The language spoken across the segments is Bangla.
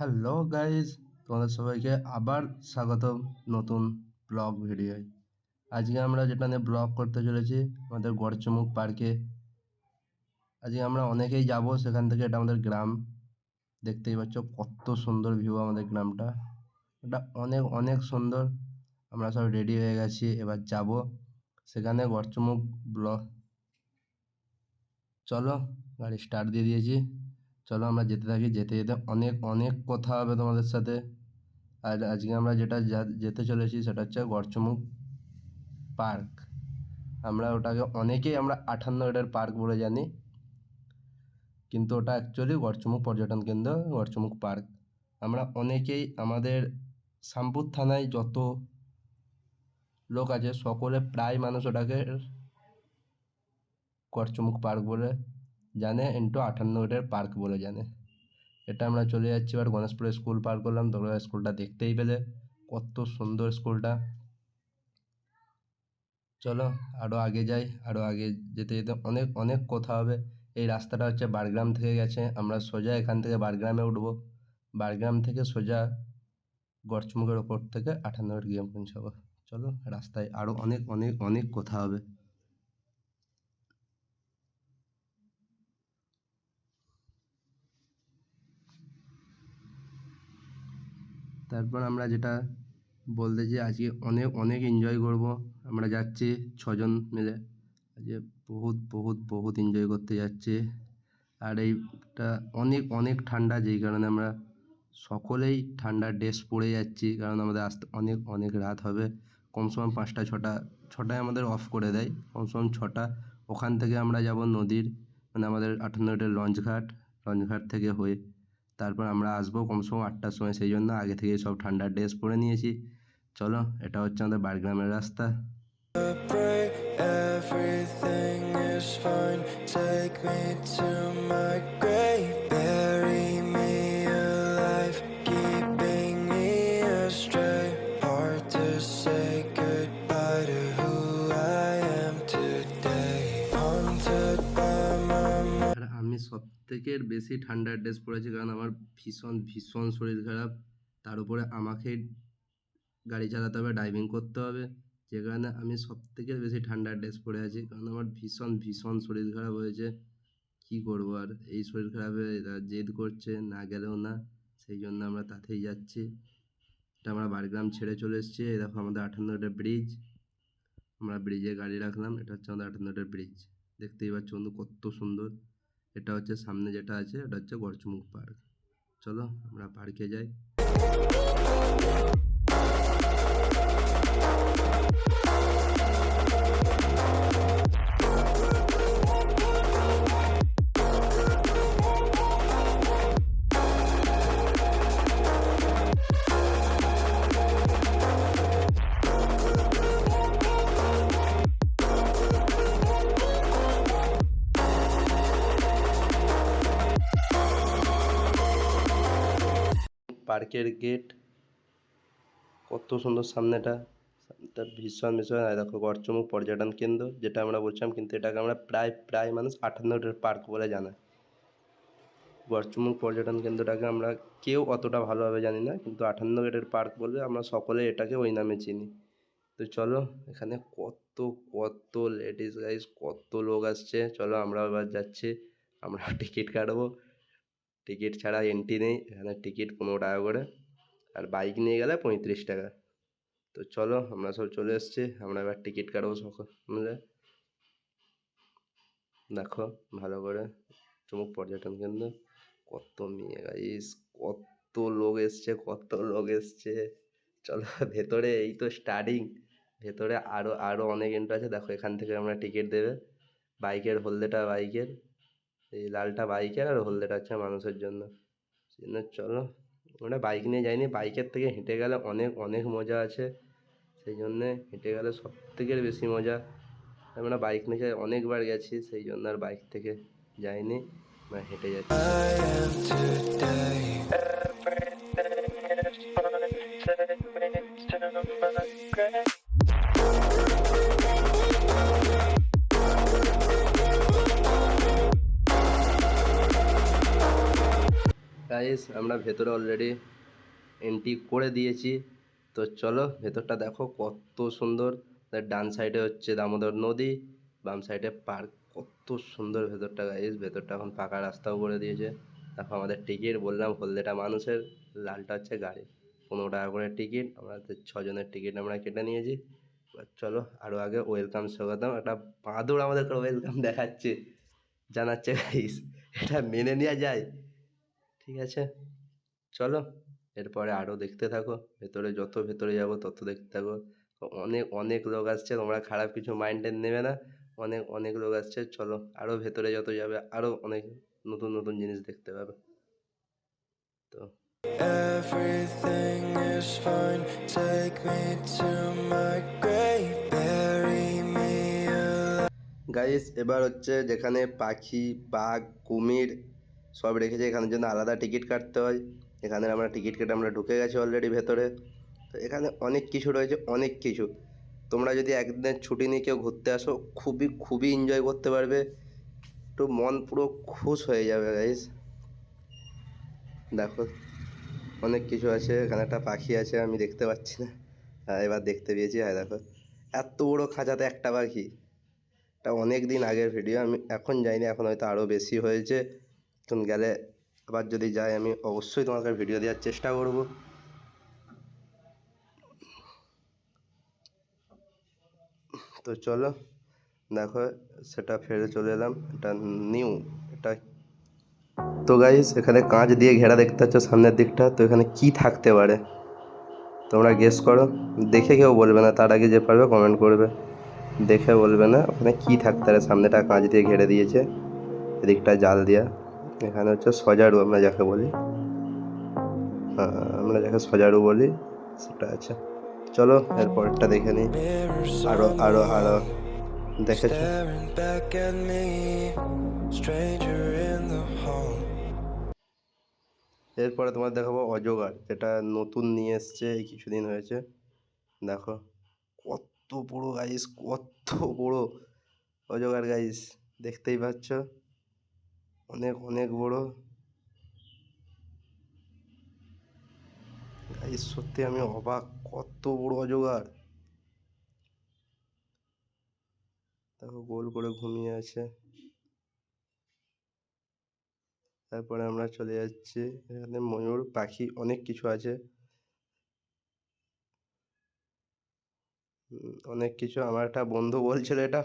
হ্যালো গাইজ তোমাদের সবাইকে আবার স্বাগত নতুন ব্লগ ভিডিওয়। আজকে আমরা যেটা নিয়ে ব্লগ করতে চলেছি, আমাদের গড়চমুখ পার্কে। আজকে আমরা অনেকেই যাব, সেখান থেকে এটা আমাদের গ্রাম। দেখতেই পাচ্ছ কত সুন্দর ভিউ আমাদের গ্রামটা। এটা অনেক অনেক সুন্দর। আমরা সব রেডি হয়ে গেছি, এবার যাব সেখানে গড়চমুখ ব্লগ। চলো, গাড়ি স্টার্ট দিয়ে দিয়েছি। চলো আমরা যেতে থাকি, যেতে যেতে অনেক অনেক কথা হবে তোমাদের সাথে। আর আজকে আমরা যেটা যেতে চলেছি সেটা হচ্ছে গড়চমুখ পার্ক। আমরা ওটাকে অনেকেই আমরা আঠান্ন এটার পার্ক বলে জানি। কিন্তু ওটা অ্যাকচুয়ালি গড়চমুখ পর্যটন কেন্দ্র গড়চমুখ পার্ক। আমরা অনেকেই আমাদের শামপুর থানায় যত লোক আছে, সকলে প্রায় মানুষ ওটাকে গড়চমুখ পার্ক বলে জানে ইন্টু আটান্ন এটার পার্ক বলে জানে। এটা আমরা চলে যাচ্ছি, এবার গণেশপুরে স্কুল পার করলাম, তোমরা স্কুলটা দেখতেই পেলে, কত সুন্দর স্কুলটা চলো আরও আগে যাই আরও আগে যেতে যেতে অনেক অনেক কথা হবে। এই রাস্তাটা হচ্ছে বারগ্রাম থেকে গেছে, আমরা সোজা এখান থেকে বারগ্রামে উঠবো। বারগ্রাম থেকে সোজা গড়চমুখের ওপর থেকে আটান্নগর গিয়ে পৌঁছাবো চলো, রাস্তায় আরও অনেক অনেক অনেক কথা হবে। তারপর আমরা যেটা বলতে যে আজকে অনেক অনেক এনজয় করব। আমরা যাচ্ছি ছজন মিলে। আজকে বহুত বহুত বহুত এনজয় করতে যাচ্ছি। আর এইটা অনেক অনেক ঠান্ডা, যেই কারণে আমরা সকলেই ঠান্ডার ড্রেস পরে যাচ্ছি। কারণ আমাদের আসতে, অনেক অনেক রাত হবে। কমসে কম পাঁচটা, ছটা, ছটায় আমাদের অফ করে দেয়। কমসে কম ছটা, ওখান থেকে আমরা যাব নদীর মানে আমাদের আটান্নটার লঞ্চ ঘাট লঞ্চ ঘাট থেকে হয়ে তারপর আমরা আসব কমসে কম আটটার সময় সেই জন্য আগে থেকে সব ঠান্ডার ড্রেস পরে নিয়েছি চলো এটা হচ্ছে আমাদের বারগ্রামের রাস্তা everything is fine. Take me to my grave, থেকে বেশি ঠান্ডার ড্রেস পরেছি কারণ আমার ভীষণ ভীষণ শরীর খারাপ। তার উপরে আমাকে গাড়ি চালাতে হবে ড্রাইভিং করতে হবে। যে কারণে আমি সব থেকে বেশি ঠান্ডার ড্রেস পরে আছি কারণ আমার ভীষণ ভীষণ শরীর খারাপ হয়েছে। কী করব আর? এই শরীর খারাপে জেদ করছে, না গেলেও না। সেই জন্য আমরা তাতেই যাচ্ছি। এটা আমরা বারগ্রাম ছেড়ে চলে এসেছি। এই দেখো আমাদের আটান্নটা ব্রিজ আমরা ব্রিজে গাড়ি রাখলাম। এটা হচ্ছে আমাদের আটান্নটা ব্রিজ দেখতেই পাচ্ছ বন্ধু কত সুন্দর। এটা হচ্ছে সামনে যেটা আছে এটা হচ্ছে গড়চুমুখ পার্ক। চলো আমরা পার্কে যাই। পার্কের গেট। কত সুন্দর সামনেটা। সামনেটা ভীষণ ভীষণ। দেখো গড়চমুখ পর্যটন কেন্দ্র, যেটা আমরা বলছিলাম, কিন্তু এটাকে আমরা প্রায় প্রায় মানুষ আটান্নটার পার্ক বলে জানাই গড়চমুখ পর্যটন কেন্দ্রটাকে আমরা কেউ অতটা ভালোভাবে জানি না, কিন্তু আটান্ন গেটের পার্ক বলে আমরা সকলে এটাকে ওই নামে চিনি। তো চলো, এখানে কত কত লেডিস গাইস কত লোক আসছে। চলো আমরা এবার যাচ্ছি। আমরা টিকিট কাটবো। টিকিট ছাড়া এন্ট্রি নেই, এখানে টিকিট পনেরো টাকা করে, আর বাইক নিয়ে গেলে পঁয়ত্রিশ টাকা। তো চলো, আমরা সব চলে এসেছি, আমরা এবার টিকিট কাটবো সকল দেখো, ভালো করে চমুক পর্যটন কেন্দ্র। কত মেয়ে গাইস কত লোক এসছে, কত লোক এসছে। চলো, ভেতরে এই তো স্টার্টিং ভেতরে আরও আরও অনেক এন্ট্রি আছে। দেখো, এখান থেকে আমরা টিকিট দেবে। বাইকের হলদেটা বাইকের এই লালটা বাইকের আর হলদেটা হচ্ছে মানুষের জন্য। সেজন্য চলো, আমরা বাইক নিয়ে যাইনি বাইকের থেকে হেঁটে গেলে অনেক অনেক মজা আছে। সেই জন্যে হেঁটে গেলে সব থেকে বেশি মজা। আমরা বাইক নিয়ে অনেকবার গেছি, সেই জন্য আর বাইক থেকে যাইনি, আমরা হেঁটে যাচ্ছি। গাইস আমরা ভেতরে অলরেডি এন্ট্রি করে দিয়েছি। তো চলো ভেতরটা দেখো কত সুন্দর। ডান সাইডে হচ্ছে দামোদর নদী, বাম সাইডে পার্ক কত সুন্দর ভেতরটা গাইস ভেতরটা এখন পাকা রাস্তাও করে দিয়েছে। দেখো আমাদের টিকিট বললাম হলদেটা মানুষের, লালটা হচ্ছে গাড়ি। পনেরো টাকা করে টিকিট আমাদের ছজনের টিকিট আমরা কেটে নিয়েছি। চলো আরও আগে ওয়েলকাম স্বাগতম। একটা বাঁদর আমাদেরকে ওয়েলকাম দেখাচ্ছে। জানাচ্ছে গাইস এটা মেনে নেওয়া যায়। ঠিক আছে চলো এরপরে আরও দেখতে থাকো ভেতরে যত ভেতরে যাব তত দেখতে থাকো অনেক অনেক লোক আসছে তোমরা খারাপ কিছু মাইন্ডে নেবে না অনেক অনেক লোক আসছে চলো আরও ভেতরে যত যাবে আরও অনেক নতুন নতুন জিনিস দেখতে পাবে তো Everything is fine. Take me to my grave. Bury me alive. Guys এবার হচ্ছে যেখানে পাখি বাঘ কুমির সব রেখেছে, এখানের জন্য আলাদা টিকিট কাটতে হয়। এখানে আমরা টিকিট কেটে আমরা ঢুকে গেছি অলরেডি ভেতরে। তো এখানে অনেক কিছু রয়েছে, অনেক কিছু। তোমরা যদি একদিনের ছুটি নিয়ে কেউ ঘুরতে আসো, খুবই খুবই এনজয় করতে পারবে। একটু মন পুরো খুশ হয়ে যাবে গাইস দেখো, অনেক কিছু আছে, এখানে একটা পাখি আছে, আমি দেখতে পাচ্ছি না। হ্যাঁ এবার দেখতে পেয়েছি হ্যাঁ দেখো। এত বড় খাঁচাতে একটা পাখি। এটা অনেক দিন আগের ভিডিও আমি এখন যাইনি, এখন হয়তো আরও বেশি হয়েছে। এখন গেলে আবার যদি যাই, আমি অবশ্যই তোমাকে ভিডিও দেওয়ার চেষ্টা করব। তো চলো, দেখো, সেটা ফেরে চলে এলাম। এটা নিউ এটা তো গাইস এখানে কাঁচ দিয়ে ঘেরা দেখতে পাচ্ছ সামনের দিকটা। তো এখানে কি থাকতে পারে? তোমরা গেস করো। দেখে কেউ বলবে না, তার আগে যে পারবে কমেন্ট করবে। দেখে বলবে না, ওখানে কি থাকতে পারে? সামনেটা কাঁচ দিয়ে ঘেরে দিয়েছে, এদিকটা জাল দেওয়া এখানে হচ্ছে সজারু আমরা যাকে বলি। হ্যাঁ, আমরা যাকে সজারু বলি সেটা আছে। চলো এরপরটা দেখে নিই। আরও আরও আরও দেখেছ. এরপরে তোমার দেখাবো অজগর যেটা নতুন নিয়ে এসছে এই কিছুদিন হয়েছে। দেখো কত বড় গাইস কত বড় অজগর গাইস দেখতেই পাচ্ছ? অনেক অনেক বড়। গাইস সত্যি আমি অবাক, কত বড় অজগর। দেখো, গোল করে ঘুমিয়ে আছে। তারপরে আমরা চলে যাচ্ছি, এখানে ময়ূর, পাখি, অনেক কিছু আছে। অনেক কিছু, আমার একটা বন্ধু বলছিল এটা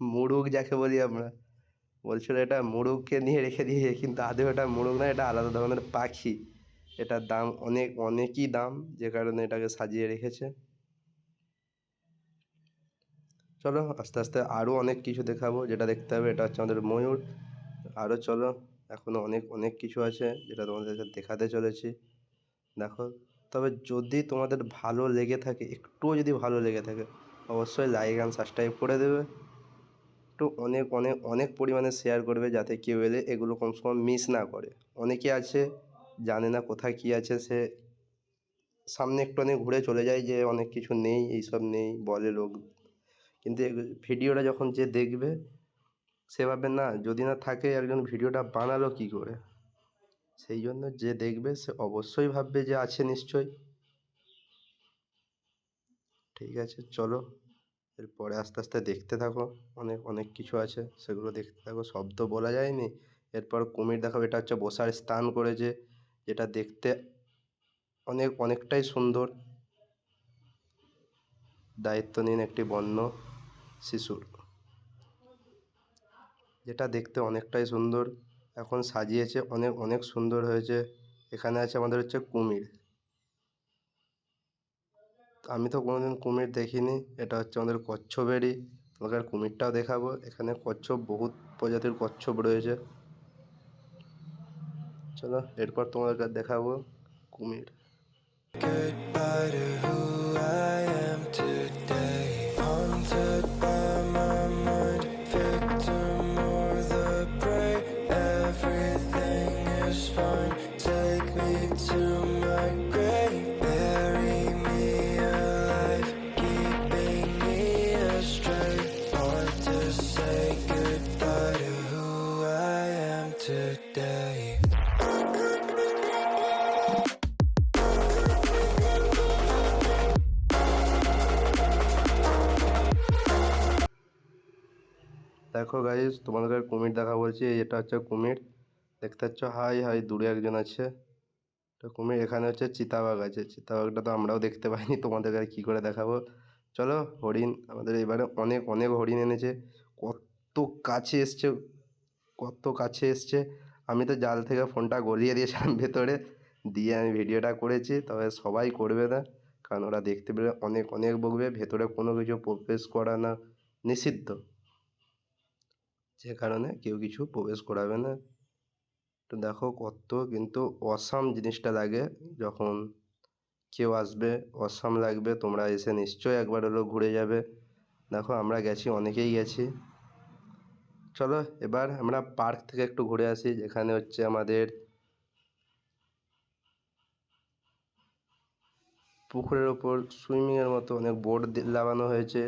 মুরুগ যাকে বলি আমরা। বলছিল এটা মুরুগকে নিয়ে রেখে দিয়েছে কিন্তু আদৌ এটা মুরুগ না, এটা আলাদা ধরনের পাখি। এটার দাম অনেক, অনেকই দাম, যে কারণে এটাকে সাজিয়ে রেখেছে। চলো, আস্তে আস্তে আরও অনেক কিছু দেখাবো, যেটা দেখতে হবে, এটা হচ্ছে আমাদের ময়ূর। আরও চলো এখনও অনেক অনেক কিছু আছে, যেটা তোমাদেরকে দেখাতে চলেছি। দেখো, তবে যদি তোমাদের ভালো লেগে থাকে, একটুও যদি ভালো লেগে থাকে, অবশ্যই লাইক অ্যান্ড সাবস্ক্রাইব করে দেবে। একটু অনেক অনেক অনেক পরিমাণে শেয়ার করবে যাতে কেউ এলে এগুলো কম সময় মিস না করে। অনেকে আছে, জানে না কোথায় কী আছে, সে সামনে একটু অনেক ঘুরে চলে যায় যে অনেক কিছু নেই, এইসব নেই, বলে লোক। কিন্তু ভিডিওটা যখন যে দেখবে, সে ভাববে, না, যদি না থাকে একজন ভিডিওটা বানালো কি করে? সেই জন্য যে দেখবে, সে অবশ্যই ভাববে যে আছে নিশ্চয়ই। ঠিক আছে, চলো। এরপরে আস্তে আস্তে দেখতে থাকো। অনেক অনেক কিছু আছে, সেগুলো দেখতে থাকো। সব তো বলা যায়নি। এরপর কুমির দেখাবো এটা হচ্ছে বসার স্থান করেছে, যেটা দেখতে অনেক, অনেকটাই সুন্দর। দায়িত্ব নিন একটি বন্য শিশুর। যেটা দেখতে অনেকটাই সুন্দর। এখন সাজিয়েছে, অনেক অনেক সুন্দর হয়েছে। এখানে আছে আমাদের হচ্ছে কুমির। আমি তো কোনোদিন কুমির দেখিনি, এটা হচ্ছে আমাদের কচ্ছপেরই তোমাকে আর কুমিরটাও দেখাবো, এখানে কচ্ছপ, বহুত প্রজাতির কচ্ছপ রয়েছে। চলো, এরপর তোমাদেরকে দেখাবো কুমির। দেখো গাইস তোমাদেরকে কুমির দেখা বলছি এটা হচ্ছে কুমির। দেখতে পাচ্ছ? হাই হাই, দূরে একজন আছে। এটা কুমির, এখানে হচ্ছে চিতাবাঘ আছে। চিতাবাঘটা তো আমরাও দেখতে পাইনি, তোমাদেরকে আর কী করে দেখাবো? চলো, হরিণ, আমাদের এবারে অনেক অনেক হরিণ এনেছে। কত কাছে এসছে, কত কাছে এসছে। আমি তো জাল থেকে ফোনটা গলিয়ে দিয়েছিলাম ভেতরে। দিয়ে আমি ভিডিওটা করেছি, তবে সবাই করবে না। কারণ ওরা দেখতে পেলে অনেক অনেক বকবে, ভেতরে কোনো কিছু প্রবেশ করা না। নিষিদ্ধ। যে কারণে কেউ কিছু প্রবেশ করাবে না। তো দেখো কত কিন্তু অসাম জিনিসটা লাগে, যখন কেউ আসবে, অসাম লাগবে, তোমরা এসে নিশ্চয়ই একবার হলেও ঘুরে যাবে। দেখো আমরা গেছি, অনেকেই গেছি। চলো এবার আমরা পার্ক থেকে একটু ঘুরে আসি, যেখানে হচ্ছে আমাদের পুকুরের ওপর সুইমিংয়ের মতো অনেক বোর্ড লাগানো হয়েছে।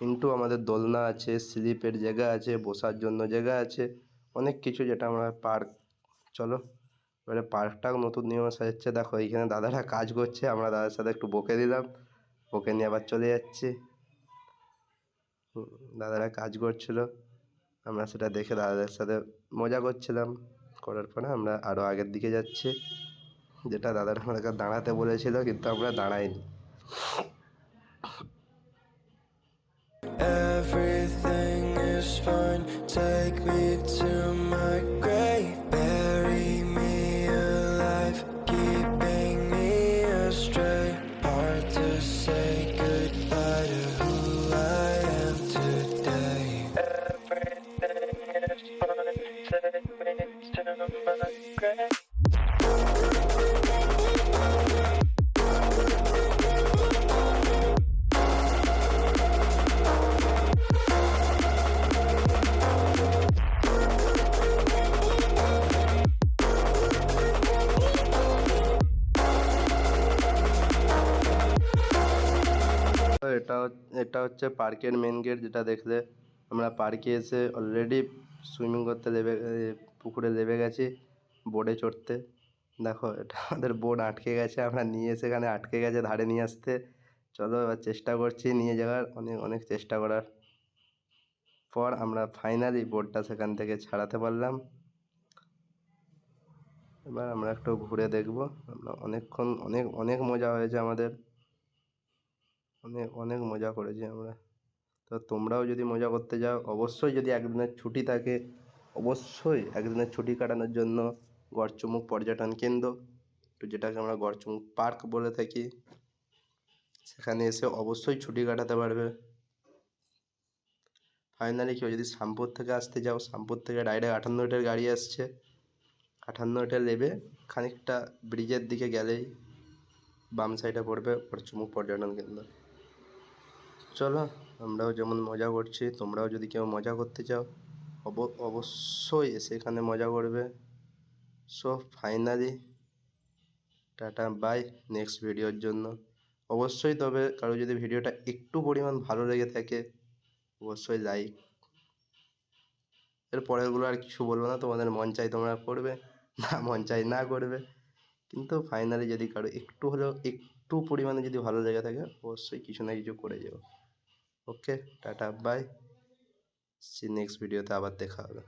কিন্তু আমাদের দোলনা আছে, স্লিপের জায়গা আছে, বসার জন্য জায়গা আছে, অনেক কিছু যেটা আমরা পার্ক, চলো। এবারে পার্কটাও নতুন নিয়মে সাজাচ্ছে। দেখো, এইখানে দাদারা কাজ করছে, আমরা দাদার সাথে একটু বকে দিলাম। বকে নিয়ে আবার চলে যাচ্ছি। দাদারা কাজ করছিল। আমরা সেটা দেখে দাদাদের সাথে মজা করছিলাম। করার পরে আমরা আরও আগের দিকে যাচ্ছি। যেটা দাদারা আমাদেরকে দাঁড়াতে বলেছিল, কিন্তু আমরা দাঁড়াইনি। এটা হচ- এটা হচ্ছে পার্কের মেন গেট যেটা দেখলে আমরা পার্কে এসে অলরেডি সুইমিং করতে নেবে পুকুরে নেমে গেছি বোটে চড়তে। দেখো, এটা আমাদের বোট আটকে গেছে, আমরা নিয়ে সেখানে আটকে গেছে ধারে নিয়ে আসতে। চলো, এবার চেষ্টা করছি নিয়ে যাওয়ার, অনেক অনেক চেষ্টা করার। পর আমরা ফাইনালি বোটটা সেখান থেকে ছাড়াতে পারলাম। এবার আমরা একটু ঘুরে দেখব। আমরা অনেকক্ষণ, অনেক অনেক মজা হয়েছে আমাদের। অনেক অনেক মজা করেছি আমরা। তো তোমরাও যদি মজা করতে যাও, অবশ্যই যদি একদিনের ছুটি থাকে, অবশ্যই একদিনের ছুটি কাটানোর জন্য গড়চুমুক পর্যটন কেন্দ্র, তো যেটাকে আমরা গড়চুমুক পার্ক বলে থাকি, সেখানে এসে অবশ্যই ছুটি কাটাতে পারবে। ফাইনালি কেউ যদি শ্যামপুর থেকে আসতে যাও, শ্যামপুর থেকে ডাইরেক্ট আটান্ন মিটার গাড়ি আসছে। আটান্ন মিটার নেবে, খানিকটা ব্রিজের দিকে গেলেই বাম সাইডে পড়বে গড়চুমুক পর্যটন কেন্দ্র। চলো, আমরাও যেমন মজা করছি, তোমরাও যদি কেউ মজা করতে চাও, অব, অবশ্যই এসে এখানে মজা করবে। So finally tata bye next ভিডিওর জন্য। অবশ্যই তবে কারও যদি ভিডিওটা একটু পরিমাণ ভালো লেগে থাকে, অবশ্যই লাইক এর পরেরগুলো আর কিছু বলব না, তোমাদের মন চাই তোমরা করবে, না মন চাই না করবে। কিন্তু ফাইনালি যদি কারও একটু হলেও, একটু পরিমাণে যদি ভালো লেগে থাকে, অবশ্যই কিছু না কিছু করে যাও। Okay tata bye. See next ভিডিওতে আবার দেখা হবে।